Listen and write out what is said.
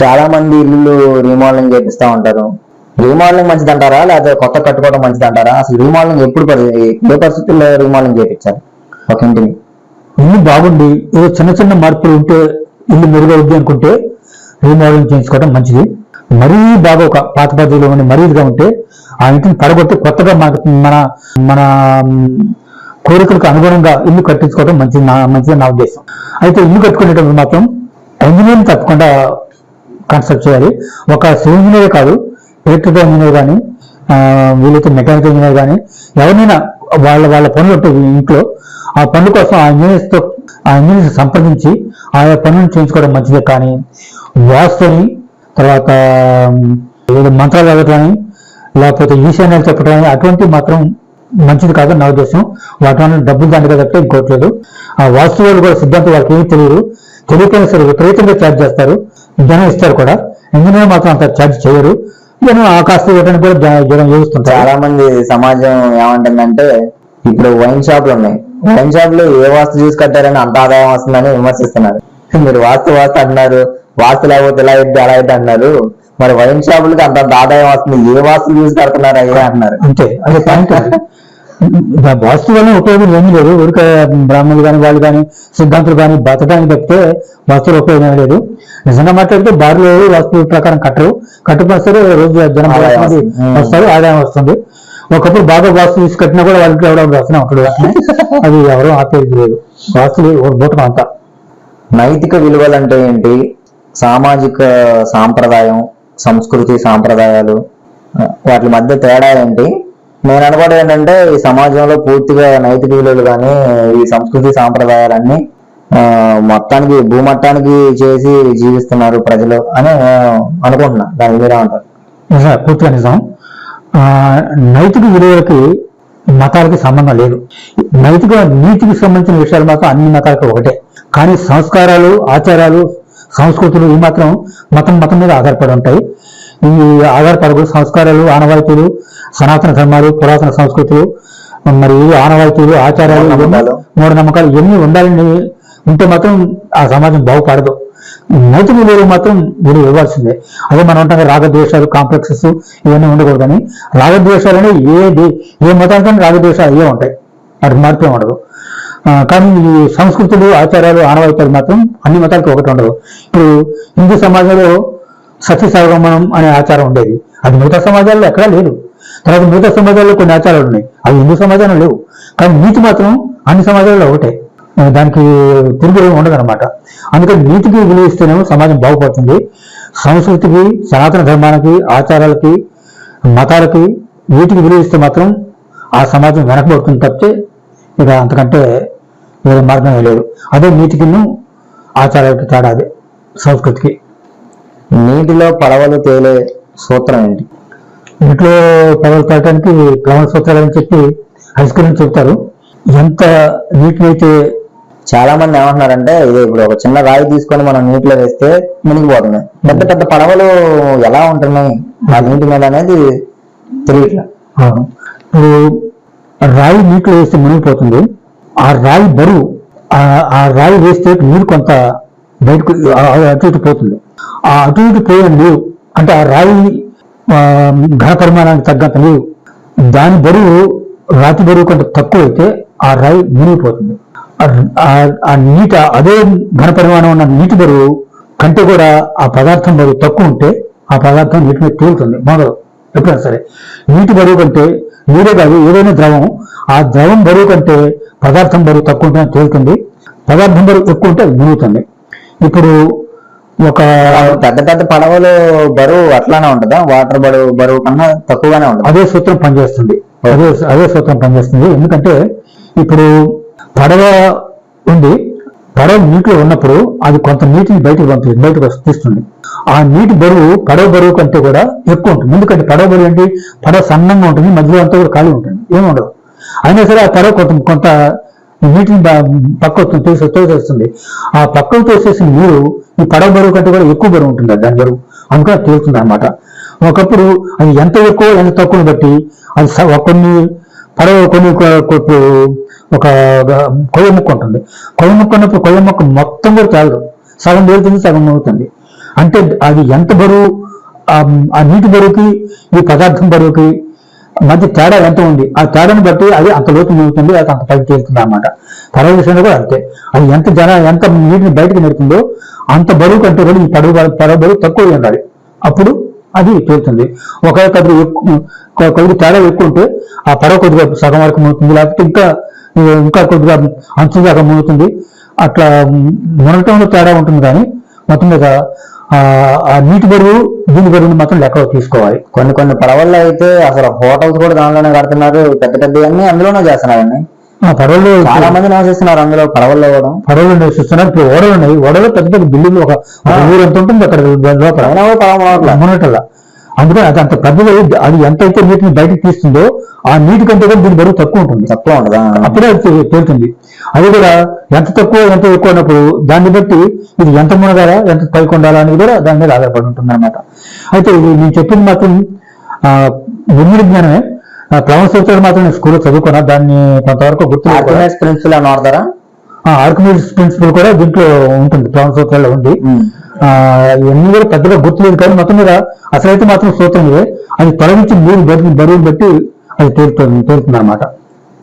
చాలా మంది ఇల్లు రీమోడలింగ్ చేపిస్తా ఉంటారు. రీమోడలింగ్ మంచిది అంటారా లేకపోతే కొత్త కట్టుకోవడం మంచిది అంటారా అసలు రీమోడలింగ్ ఎప్పుడు ఏ పరిస్థితుల్లో రీమోడలింగ్ చేపించాలి ఒక ఇంటిని. ఇల్లు బాగుండి ఏదో చిన్న చిన్న మార్పులు ఉంటే ఇల్లు మెరుగవుద్ది అనుకుంటే రీమోడలింగ్ చేయించుకోవడం మంచిది. మరీ బాగా ఒక పాత పద్ధతిలో ఉండి మరీదిగా ఉంటే ఆ ఇంటిని పడగొట్టి కొత్తగా మన మన మన కోరికలకు అనుగుణంగా ఇల్లు కట్టించుకోవడం మంచిది నా మంచిది నా ఉద్దేశం. అయితే ఇల్లు కట్టుకునేటప్పుడు మాత్రం ఇంజనీరింగ్ తప్పకుండా కన్స్ట్రక్ట్ చేయాలి. ఒక సివిల్ ఇంజనీర్ కాదు ఎలక్ట్రికల్ ఇంజనీర్ కానీ వీలైతే మెకానికల్ ఇంజనీర్ కానీ ఎవరినైనా వాళ్ళ వాళ్ళ పనులు ఉంటాయి ఇంట్లో ఆ పనుల కోసం ఆ ఇంజనీర్స్తో ఆ ఇంజనీర్స్ సంప్రదించి ఆయా పనులను చేయించుకోవడం మంచిదే. కానీ వాస్తుని తర్వాత ఏదో మంత్రాలు చదవటం లేకపోతే ఈశాన్యాలు చెప్పడం అటువంటి మాత్రం మంచిది కాదు నా ఉద్దేశం. వాటి వల్ల డబ్బులు దాంట్లో తప్పితే ఇంకోట్లేదు ఆ వాస్తు కూడా సిద్ధాంతం వాళ్ళకి ఏమీ తెలియదు. తెలియకపోయినా సరే విపరీతంగా ఛార్జ్ చేస్తారు. జనం ఇస్తారు కూడా. ఇంజనీర్ మాత్రం అంత ఛార్జ్ చేయరు. జనం ఆ కాస్త ఇవ్వడానికి కూడా జనం ఏడుస్తుంటారు చాలా మంది సమాజం ఏమంటుందంటే ఇప్పుడు వైన్ షాపులు ఉన్నాయి. వైన్ షాప్లో ఏ వాస్తు చూసి కట్టారని అంత ఆదాయం వస్తుందని విమర్శిస్తున్నారు. మీరు వాస్తు వాస్తు అంటున్నారు. వాస్తు లేకపోతే ఇలా అయితే అలా అయితే అంటున్నారు. మరి వైన్ షాపులకి అంత అంత ఆదాయం వస్తుంది. ఏ వాస్తు చూసి కడుతున్నారు అయ్యే అంటున్నారు. అంతే. అదే పాయింట్ అది. వాస్తు వల్ల ఉపయోగం ఏమీ లేదు. ఊరిక బ్రాహ్మణులు కానీ వాళ్ళు కానీ సిద్ధాంతులు కానీ బతకడానికి తప్పితే వాస్తువుల ఉపయోగం ఏమీ లేదు. నిజంగా మాట్లాడితే బార్లు వాస్తు ప్రకారం కట్టరు. సరే రోజు జనం. వస్తారు ఆదాయం వస్తుంది. ఒకప్పుడు బాగా వాస్తు తీసి కట్టినా కూడా వాళ్ళకి ఎవడో వస్తూనే ఉంటాడు. అది ఎవరో ఆపేది లేదు. వాస్తులు ఒక బూటం అంతా. నైతిక విలువలు అంటే ఏంటి? సామాజిక సాంప్రదాయం సంస్కృతి సాంప్రదాయాలు వాటి మధ్య తేడా ఏంటి? నేను అనుకోవడం ఏంటంటే ఈ సమాజంలో పూర్తిగా నైతిక విలువలు కానీ ఈ సంస్కృతి సాంప్రదాయాలన్నీ మొత్తానికి భూమట్టానికి చేసి జీవిస్తున్నారు ప్రజలు అని అనుకుంటున్నా. దాని మీద అంటారు నిజం పూర్తిగా నిజం. నైతిక విలువలకి మతాలకి సంబంధం లేదు. నైతిక నీతికి సంబంధించిన విషయాలు మాత్రం అన్ని మతాలకు ఒకటే. కానీ సంస్కారాలు ఆచారాలు సంస్కృతులు ఈ మాత్రం మతం మతం మీద ఆధారపడి ఉంటాయి. ఈ ఆధారపడకూడదు సంస్కారాలు ఆనవాయితీలు సనాతన ధర్మాలు పురాతన సంస్కృతులు మరి ఆనవాయితీలు ఆచారాలు మూఢనమ్మకాలు. ఇవన్నీ ఉండాలని ఉంటే మాత్రం ఆ సమాజం బాగుపడదు. నైతిక విలువలు మాత్రం విలువ ఇవ్వాల్సిందే. అదే మనం ఉంటాం రాగద్వేషాలు కాంప్లెక్సెస్ ఇవన్నీ ఉండకూడదని. రాగద్వేషాలు అనేవి ఏ ఏ మతానికైనా రాగద్వేషాలు అయ్యే ఉంటాయి. వాటికి మార్పే ఉండదు. కానీ ఈ సంస్కృతులు ఆచారాలు ఆనవాయితీలు మాత్రం అన్ని మతాలకి ఒకటి ఉండదు. ఇప్పుడు హిందూ సమాజంలో సతీ సర్వమనం అనే ఆచారం ఉండేది. అది మిగతా సమాజాల్లో ఎక్కడా లేదు. తర్వాత మిగతా సమాజాల్లో కొన్ని ఆచారాలు ఉన్నాయి. అవి హిందూ సమాజంలో లేవు. కానీ నీతి మాత్రం అన్ని సమాజాల్లో ఒకటే. దానికి తిరిగి ఉండదు అనమాట అందుకని నీతికి విలువ సమాజం బాగుపడుతుంది. సంస్కృతికి సనాతన ధర్మానికి ఆచారాలకి మతాలకి వీటికి విలువ ఇస్తే మాత్రం ఆ సమాజం వెనకబడుతుంది తప్పితే ఇక అంతకంటే వేరే మార్గం లేదు. అదే నీతికిను ఆచారాలకి తేడా అదే సంస్కృతికి. నీటిలో పడవలు తేలే సూత్రం ఏంటి? ఇంట్లో పదవులు పెట్టడానికి ప్లవన సూత్రాలు అని చెప్పి క్రీమ్ చెప్తారు. ఎంత నీటినైతే చాలా మంది ఏమంటున్నారంటే ఇది ఇప్పుడు ఒక చిన్న రాయి తీసుకొని మనం నీటిలో వేస్తే మునిగిపోతుంది. పెద్ద పెద్ద పడవలు ఎలా ఉంటున్నాయి? ఆ నీటి మీద అనేది తెలియట్లా. ఇప్పుడు రాయి నీటిలో వేస్తే మునిగిపోతుంది. ఆ రాయి బరువు ఆ- ఆ రాయి వేస్తే నీరు కొంత బయటకు అటు ఇటు పోతుంది. ఆ అటు ఇటు పోయిన నీరు అంటే ఆ రాయి ఘన పరిమాణానికి తగ్గంత నీరు దాని బరువు రాతి బరువు కంటే తక్కువ అయితే ఆ రాయి మునిగిపోతుంది. ఆ- ఆ నీటి అదే ఘన పరిమాణం ఉన్న నీటి బరువు కంటే కూడా ఆ పదార్థం బరువు తక్కువ ఉంటే ఆ పదార్థం నీటి మీద తేలుతుంది. మొదలు ఎప్పుడైనా సరే. నీటి బరువు కంటే నీరే కాదు ఏదైనా ద్రవం ఆ ద్రవం బరువు కంటే పదార్థం బరువు తక్కువ ఉంటే తేలుతుంది. పదార్థం బరువు ఎక్కువ ఉంటే అది మునుగుతుంది. ఇప్పుడు ఒక పెద్ద పెద్ద పడవలు బరువు అట్లానే ఉంటుందా? వాటర్ బరువు బరువు కన్నా తక్కువగానే ఉంటుంది? అదే సూత్రం పనిచేస్తుంది. అదే అదే సూత్రం పనిచేస్తుంది. ఎందుకంటే ఇప్పుడు పడవ ఉంది. పడవ నీటిలో ఉన్నప్పుడు అది కొంత నీటిని బయటకు పంపి బయటకు తీస్తుంది. ఆ నీటి బరువు పడవ బరువు కంటే కూడా ఎక్కువ ఉంటుంది. ఎందుకంటే పడవ బరువు ఏంటి? పడవ సన్నంగా ఉంటుంది. మధ్యలో అంతా కూడా ఖాళీ ఉంటుంది. ఏమి ఉండదు. అయినా సరే ఆ పడవ కొంత కొంత నీటిని బ- పక్కకు తోసే తోసేస్తుంది. ఆ పక్కకు తోసేసిన నీరు ఈ పడవ బరువు కంటే కూడా ఎక్కువ బరువు ఉంటుంది దాని బరువు. అందుకని తేలుతుంది అనమాట ఒకప్పుడు అది ఎంత ఎక్కువ ఎంత తక్కువని బట్టి అది కొన్ని పడవ కొన్ని ఒక కొయ్య ముక్క ఉంటుంది. కొయ్య ముక్క ఉన్నప్పుడు కొయ్య ముక్క మొత్తం కూడా తేలదు. సగం తేలుతుంది సగం అవుతుంది అంటే అది ఎంత బరువు ఆ నీటి బరువుకి ఈ పదార్థం బరువుకి మధ్య తేడా ఎంత ఉంది? ఆ తేడాను బట్టి అది అంత లోతు మునుగుతుంది అది అంత పైకి తేలుతుంది అనమాట పడవ విషయంలో కూడా అంతే. అది ఎంత జన ఎంత నీటిని బయటకు నెడుతుందో అంత బరువు కంటే కూడా ఈ పడవ బరువు- పడవ బరువు తక్కువ ఉండాలి. అప్పుడు అది తేలుతుంది. ఒకవేళ కొద్దిగా ఎక్కువ కొద్ది తేడా ఎక్కువ ఉంటే ఆ పడవ కొద్దిగా సగం వరకు మునుగుతుంది లేకపోతే ఇంకా ఇంకా కొద్దిగా అంచు దాకా మునుగుతుంది అట్లా మునటంలో తేడా ఉంటుంది కానీ మొత్తం మీద ఆ నీటి బరువు దీని బరువుని మాత్రం లెక్క తీసుకోవాలి. కొన్ని కొన్ని పడవల్లో అయితే అసలు హోటల్స్ కూడా దానిలోనే కడుతున్నారు పెద్ద పెద్ద అన్ని. అందులోనే చేస్తున్నారండి పడవలో చాలా మంది నివసిస్తున్నారు అందులో పడవల్లో కూడా. పడవలు నివసిస్తున్నారు. ఇప్పుడు ఓడలు ఉన్నాయి. ఓడలో పెద్ద పెద్ద బిల్డింగ్లు ఒక ఒక ఊరు ఎంత ఉంటుంది అక్కడ లోపల. అందుకని అది అంత పెద్దది అది ఎంత అయితే నీటిని బయటకు తీస్తుందో ఆ నీటి కంటే కూడా దీని బరువు తక్కువ ఉంటుంది. తక్కువ ఉంటుందా అప్పుడే అది తేలుతుంది అది కూడా ఎంత తక్కువ ఎంత ఎక్కువ ఉన్నప్పుడు దాన్ని బట్టి ఇది ఎంత మునగాలా ఎంత పైకి ఉండాలా అనేది కూడా దాని మీద ఆధారపడి ఉంటుంది అనమాట అయితే ఇది నేను చెప్పింది మాత్రం ఆ, నిర్మిడి జ్ఞానమే. క్రమ సూత్రాలు మాత్రం నేను స్కూల్లో చదువుకున్నా దాన్ని కొంతవరకు గుర్తు ప్రిన్సిపల్ అని వాడతారా? ఆర్కమిడిస్ ప్రిన్సిపల్ కూడా దీంట్లో ఉంటుంది. క్రమ సూత్రాల్లో ఉంది. ఇవన్నీ కూడా పెద్దగా గుర్తులేదు కానీ మొత్తం మీద అసలైతే మాత్రం సూత్రం ఇదే. అది తొలగించి మూడు బరువులు బరువుని బట్టి అది తేలుతుంది తేలుతుంది అనమాట